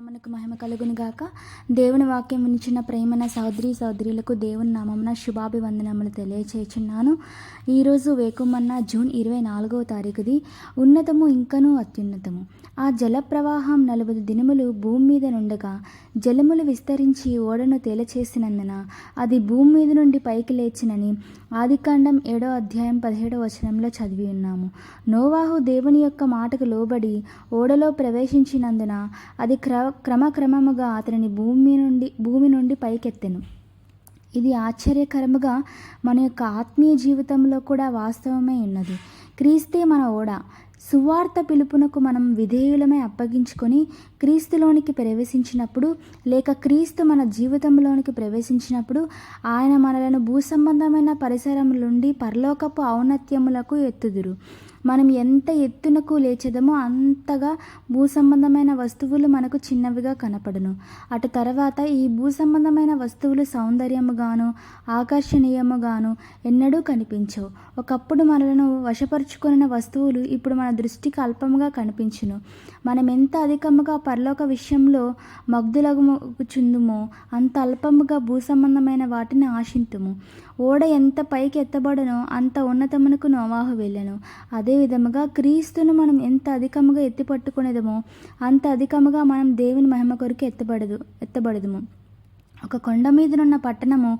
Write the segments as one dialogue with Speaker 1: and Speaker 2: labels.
Speaker 1: మనకు మహిమ కలుగును గాక. దేవుని వాక్యం వినిచిన ప్రేమన సహోదరి సహోదరులకు దేవుని నామమున శుభాభివందనములు తెలియచేచున్నాను ఈరోజు వేకుమన్న జూన్ ఇరవై నాలుగవ తారీఖుది. ఉన్నతము ఇంకనూ అత్యున్నతము. ఆ జలప్రవాహం నలభై దినములు భూమి మీద నుండగా జలములు విస్తరించి ఓడను తేలచేసినందున అది భూమి మీద నుండి పైకి లేచినని ఆదికాండం ఏడో అధ్యాయం పదిహేడో వచనంలో చదివి ఉన్నాము. నోవాహు దేవుని యొక్క మాటకు లోబడి ఓడలో ప్రవేశించినందున అది క్ర క్రమక్రమముగా అతనిని భూమి నుండి భూమి నుండి పైకెత్తెను. ఇది ఆశ్చర్యకరముగా మన యొక్క ఆత్మీయ జీవితంలో కూడా వాస్తవమే ఉన్నది. క్రీస్తే మన ఓడ. సువార్త పిలుపునకు మనం విధేయులమై అప్పగించుకొని క్రీస్తులోనికి ప్రవేశించినప్పుడు లేక క్రీస్తు మన జీవితంలోనికి ప్రవేశించినప్పుడు ఆయన మనలను భూసంబంధమైన పరిసరముల నుండి పరలోకపు ఔన్నత్యములకు ఎత్తుదురు. మనం ఎంత ఎత్తునకు లేచెదమో అంతగా భూ సంబంధమైన వస్తువులు మనకు చిన్నవిగా కనపడును. అటు తర్వాత ఈ భూ సంబంధమైన వస్తువులు సౌందర్యముగాను ఆకర్షణీయముగాను ఎన్నడూ కనిపించవు. ఒకప్పుడు మనలను వశపరుచుకున్న వస్తువులు ఇప్పుడు మన దృష్టికి అల్పముగా కనిపించును. మనం ఎంత అధికముగా పరలోక విషయంలో మగ్ధులగుచుందుమో అంత అల్పముగా భూ సంబంధమైన వాటిని ఆశింతుము. ఓడ ఎంత పైకి ఎత్తబడనో అంత ఉన్నతమునకు నోవాహు వెళ్ళను. అదే విధముగా క్రీస్తును మనం ఎంత అధికముగా ఎత్తిపట్టుకునేదమో అంత అధికముగా మనం దేవుని మహిమ కొరకు ఎత్తబడదు ఎత్తబడదుము. ఒక కొండ మీదనున్న పట్టణము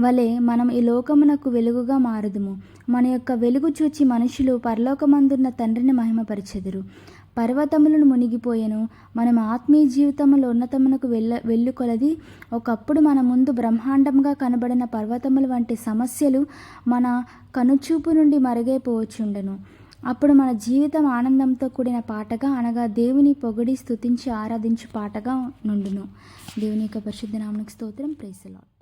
Speaker 1: వలె మనం ఈ లోకమునకు వెలుగుగా మారదుము. మన యొక్క వెలుగు చూచి మనుషులు పరలోకమందున్న తండ్రిని మహిమపరచెదరు. పర్వతములను మునిగిపోయెను. మనం ఆత్మీయ జీవితంలో ఉన్నతమునకు వెళ్ళ వెళ్ళు కొలది ఒకప్పుడు మన ముందు బ్రహ్మాండంగా కనబడిన పర్వతముల వంటి సమస్యలు మన కనుచూపు నుండి మరుగైపోవచ్చుండెను. అప్పుడు మన జీవితం ఆనందంతో కూడిన పాటగా అనగా దేవుని పొగిడి స్తుతించి ఆరాధించు పాటగా నుండును. దేవుని యొక్క పరిశుద్ధ నామనికి స్తోత్రం. ప్రైసలాడ్